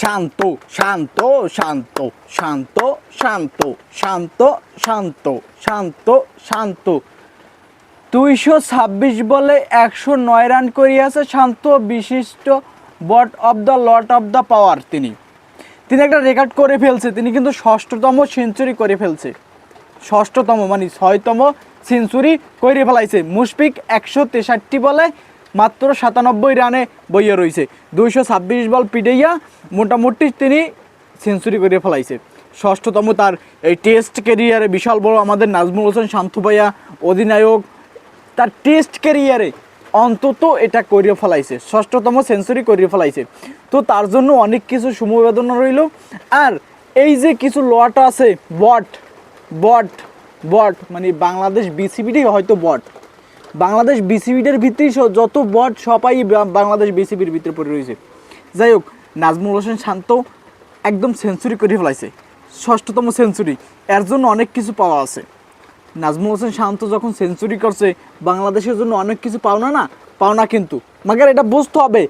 শান্ত শান্ত শান্ত শান্ত শান্ত শান্ত শান্ত শান্ত শান্ত। দুইশো ছাব্বিশ বলে একশো নয় রান করিয়াছে শান্ত বিশিষ্ট but of the lot of the power তিনি। তিনি একটা রেকর্ড করে ফেলছে, তিনি কিন্তু ষষ্ঠতম সেঞ্চুরি করে ফেলছে। ষষ্ঠতম মানে ছয়তম সেঞ্চুরি করে ফেলাইছে। মুশফিক একশো তেষট্টি বলে মাত্র সাতানব্বই রানে বইয়ে রয়েছে দুইশো ছাব্বিশ বল পিটাইয়া মোটামুটি তিনি সেঞ্চুরি করে ফেলাইছে। ষষ্ঠতম তার এই টেস্ট ক্যারিয়ারে বিশাল বড় আমাদের নাজমুল হোসেন শান্তু ভাইয়া, অধিনায়ক, তার টেস্ট ক্যারিয়ারে অন্তত এটা করিয়ে ফেলাইছে। ষষ্ঠতম সেঞ্চুরি করিয়ে ফেলাইছে। তো তার জন্য অনেক কিছু সমবেদনা রইল। আর এই যে কিছু লট আছে, বট বট বট মানে বাংলাদেশ বিসিবিটাই হয়তো বট। বাংলাদেশ বিসিবিটার স- যত বট সবাই বাংলাদেশ বিসিবির ভিতরে পড়ে রয়েছে। যাই হোক, নাজমুল হোসেন শান্ত একদম সেঞ্চুরি করে ফেলাইছে। ষষ্ঠতম সেঞ্চুরি এর জন্য অনেক কিছু পাওয়া আছে। নাজমুল হোসেন শান্ত যখন সেঞ্চুরি করছে, বাংলাদেশের জন্য অনেক কিছু পাওনা না, পাওনা কিন্তু। মাগার এটা বুঝতে হবে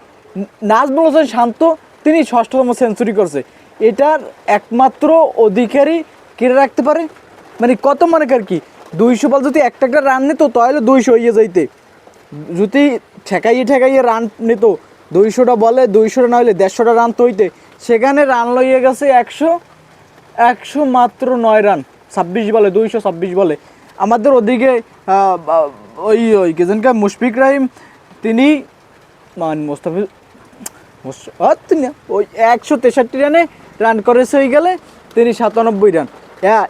নাজমুল হোসেন শান্ত তিনি ষষ্ঠতম সেঞ্চুরি করছে। এটার একমাত্র অধিকারী কেড়ে রাখতে পারে? মানে কত মনে কর কি? দুইশো বল যদি একটা একটা রান নিত, তাহলে দুইশো হইয়ে যাইতে। যদি ঠেকাইয়ে ঠেকাইয়ে রান নিত, দুইশোটা বলে, দুইশোটা না হলে দেড়শোটা রান তো হইতে। সেখানে রান লইয়ে গেছে একশো একশো মাত্র নয় রান ছাব্বিশ বলে, দুইশো ছাব্বিশ বলে। আমাদের ওদিকে ওই ওই কেজনকার মুশফিক রাহিম, তিনি, মান মোস্তাফিজ মোস- তিনি, ওই একশো তেষট্টি রানে রান করেছে হয়ে গেলে, তিনি সাতানব্বই রান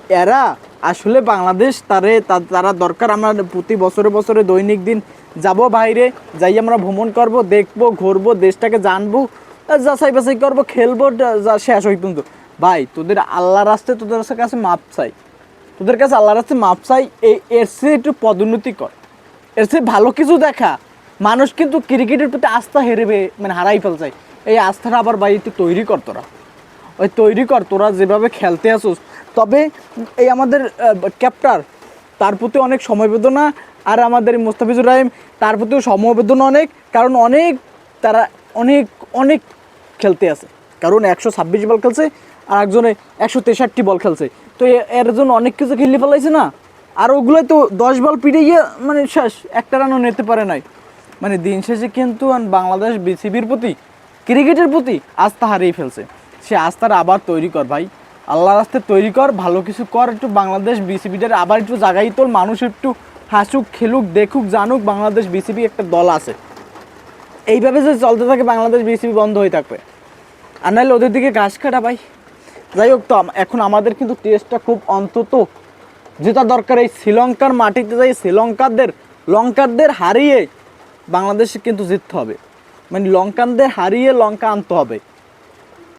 এরা আসলে বাংলাদেশ তারে তারা দরকার। আমরা প্রতি বছরে বছরে দৈনিক দিন যাব বাইরে, যাই আমরা ভ্রমণ করব, দেখব, ঘুরবো, দেশটাকে জানব যাচাই বাছাই করব, খেলব শেষ হই পর্যন্ত ভাই, তোদের আল্লাহ রাস্তায় তোদের কাছে মাপ চাই। তোদের কাছে আল্লাহ রাস্তায় মাপ চাই এই এর চেয়ে একটু পদোন্নতি কর। এর চেয়ে ভালো কিছু দেখা। মানুষ কিন্তু ক্রিকেটের প্রতি আস্থা হেরেবে মানে হারাই ফেলছে। এই আস্থাটা আবার বাড়িতে তৈরি কর তোরা। ওই তৈরি কর, তোরা যেভাবে খেলতে আসোস তবে এই আমাদের ক্যাপ্টার তার প্রতি অনেক সমবেদনা, আর আমাদের মোস্তাফিজুর রাহিম, তার প্রতিও সমবেদনা অনেক, কারণ অনেক তারা অনেক অনেক খেলতে আছে। কারণ একশো ছাব্বিশ বল খেলছে, আর একজনে একশো তেষট্টি বল খেলছে। তো এর জন্য অনেক কিছু খেলে ফেলাইছে না। আর ওগুলোই তো দশ বল পিটে গিয়ে মানে শেষ, একটা রানও নিতে পারে নাই। মানে দিন শেষে কিন্তু বাংলাদেশ বিসিবির প্রতি, ক্রিকেটের প্রতি আস্থা হারিয়ে ফেলছে। সে আস্থার আবার তৈরি কর ভাই। আল্লাহ রাস্তায় তৈরি কর, ভালো কিছু কর, একটু বাংলাদেশ বিসিবিটার আবার একটু জাগাই তোর মানুষ একটু হাসুক, খেলুক, দেখুক, জানুক, বাংলাদেশ বিসিবি একটা দল আছে। এইভাবে যে চলতে থাকে, বাংলাদেশ বিসিবি বন্ধ হয়ে থাকবে। আর নাহলে ওদের দিকে ঘাস কাটা ভাই। যাই হোক, তো এখন আমাদের কিন্তু টেস্টটা খুব অন্তত যেটা দরকার। এই শ্রীলঙ্কার মাটিতে যাই শ্রীলঙ্কারদের লঙ্কারদের হারিয়ে বাংলাদেশে কিন্তু জিততে হবে। মানে লঙ্কানদের হারিয়ে লঙ্কা আনতে হবে।